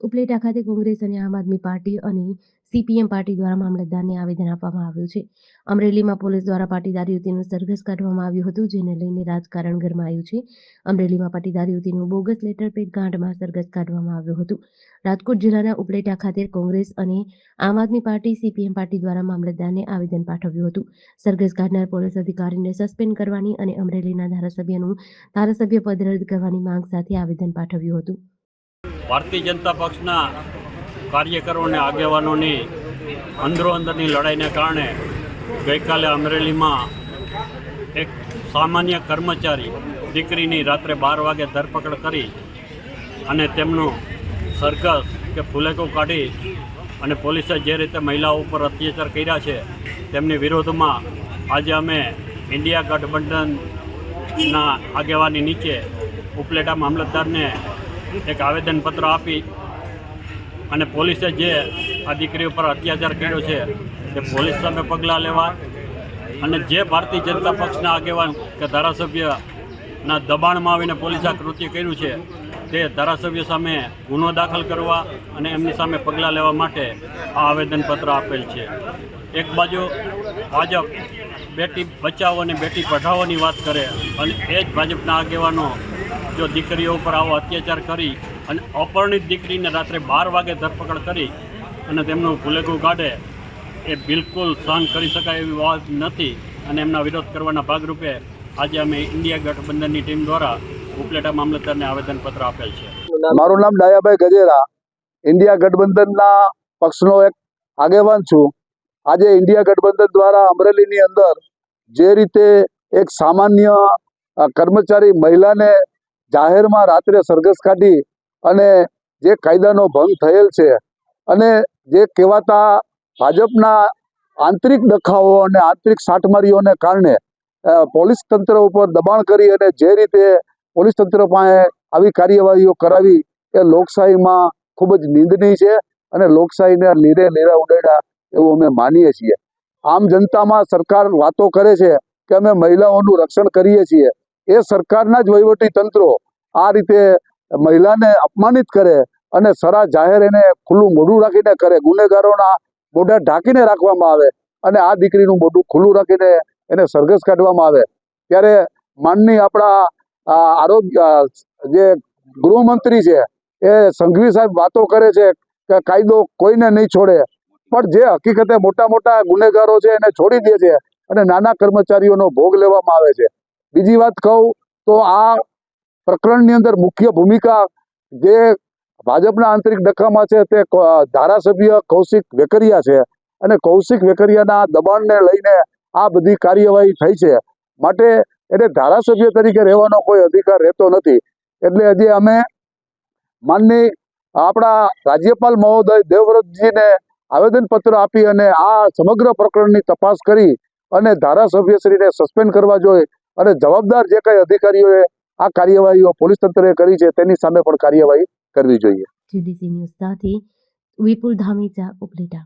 ઉપલેટા ખાતે કોંગ્રેસ અને આમ આદમી પાર્ટી અને સીપીએમ પાર્ટી દ્વારા મામલતદારને આવેદન આપવામાં આવ્યું છે. અમરેલીમાં પોલીસ દ્વારા પાટીદાર યુવતીનું સરઘસ કાઢવામાં આવ્યું હતું, જેને લઈને રાજકારણ ગરમાયું છે. અમરેલીમાં પાટીદાર યુવતીનું બોગસ લેટર પેડ ગાંઠમાં સરઘસ કાઢવામાં આવ્યું હતું. રાજકોટ જિલ્લાના ઉપલેટા ખાતે કોંગ્રેસ અને Aam Aadmi party, CPM party દ્વારા મામલતદારને આવેદન પાઠવ્યું હતું. સરઘસ કાઢનાર પોલીસ અધિકારીને સસ્પેન્ડ કરવાની અને અમરેલીના ધારાસભ્યનું ધારાસભ્ય પદ રદ કરવાની માંગ સાથે આવેદન પાઠવ્યું હતું. ભારતીય જનતા પક્ષના કાર્યકરો અને આગેવાનોની અંદરો અંદરની લડાઈને કારણે ગઈકાલે અમરેલીમાં એક સામાન્ય કર્મચારી દીકરીની રાત્રે બાર વાગે ધરપકડ કરી અને તેમનું સરઘસ કે ફુલેકો કાઢી અને પોલીસે જે રીતે મહિલાઓ ઉપર અત્યાચાર કર્યા છે, તેમની વિરોધમાં આજે અમે ઇન્ડિયા ગઠબંધનના આગેવાની નીચે ઉપલેટા મામલતદારને એક આવેદનપત્ર આપી અને પોલીસે જે આ દીકરી ઉપર અત્યાચાર કર્યો છે, તે પોલીસ સામે પગલાં લેવા અને જે ભારતીય જનતા પક્ષના આગેવાન કે ધારાસભ્યના દબાણમાં આવીને પોલીસે આ કૃત્ય કર્યું છે, તે ધારાસભ્ય સામે ગુનો દાખલ કરવા અને એમની સામે પગલાં લેવા માટે આ આવેદનપત્ર આપેલ છે. એક બાજુ ભાજપ બેટી બચાવો અને બેટી પઢાવોની વાત કરે અને એ જ ભાજપના આગેવાનો જો દીકરીઓ ઉપર આવો અત્યાચાર કરી અને અપરણિત દીકરીને રાત્રે બાર વાગે ધરપકડ કરી અને તેમનું ભૂલેકું કાઢે, એ બિલકુલ સહન કરી શકાય એવી વાત નથી. અને એમના વિરોધ કરવાના ભાગરૂપે આજે અમે ઇન્ડિયા ગઠબંધનની ટીમ દ્વારા ઉપલેટા મામલતદારને આવેદનપત્ર આપેલ છે. મારું નામ ડાયાભાઈ ગજેરા. ઇન્ડિયા ગઠબંધનના પક્ષનો એક આગેવાન છું. આજે ઇન્ડિયા ગઠબંધન દ્વારા અમરેલીની અંદર જે રીતે એક સામાન્ય કર્મચારી મહિલાને જાહેરમાં રાત્રે સરઘસ કાઢી અને જે કાયદાનો ભંગ થયેલ છે અને જે કહેવાતા ભાજપના આંતરિક દખાવો અને આંતરિક સાટમારીઓને કારણે પોલીસ તંત્ર ઉપર દબાણ કરી અને જે રીતે પોલીસ તંત્ર પાસે આવી કાર્યવાહીઓ કરાવી, એ લોકશાહીમાં ખૂબ જ નિંદનીય છે અને લોકશાહીને લીરે લીરા ઉડાડ્યા એવું અમે માનીએ છીએ. આમ જનતામાં સરકાર વાતો કરે છે કે અમે મહિલાઓનું રક્ષણ કરીએ છીએ. એ સરકારના જ વહીવટી તંત્રો આ રીતે મહિલાને અપમાનિત કરે અને સરા જાહેર એને ખુલ્લું મોઢું રાખીને કરે. ગુનેગારોના મોઢા ઢાંકીને રાખવામાં આવે અને આ દીકરીનું મોઢું ખુલ્લું રાખીને એને સરઘસ કાઢવામાં આવે. ત્યારે માનની આપણા આરોગ્ય, જે ગૃહમંત્રી છે, એ સંઘવી સાહેબ વાતો કરે છે કે કાયદો કોઈને નહીં છોડે. પણ જે હકીકતે મોટા મોટા ગુનેગારો છે એને છોડી દે છે અને નાના કર્મચારીઓનો ભોગ લેવામાં આવે છે. બીજી વાત કહું તો આ પ્રકરણની અંદર મુખ્ય ભૂમિકા જે ભાજપના આંતરિક ડખામાં છે તે ધારાસભ્ય કૌશિક વેકરિયા છે. અને કૌશિક વેકરિયાના દબાણને લઈને આ બધી કાર્યવાહી થઈ છે. માટે એને ધારાસભ્ય તરીકે રહેવાનો કોઈ અધિકાર રહેતો નથી. એટલે હજી અમે માનની આપણા રાજ્યપાલ મહોદય દેવવ્રતજીને આવેદનપત્ર આપી અને આ સમગ્ર પ્રકરણની તપાસ કરી અને ધારાસભ્યશ્રીને સસ્પેન્ડ કરવા જોઈએ અને જવાબદાર જે કંઈ અધિકારીઓએ આ કાર્યવાહીઓ પોલીસ તંત્રએ કરી છે, તેની સામે પણ કાર્યવાહી કરવી જોઈએ. જીડીસી ન્યૂઝ સાથે વિપુલ ધામીચા ઉપલેટા.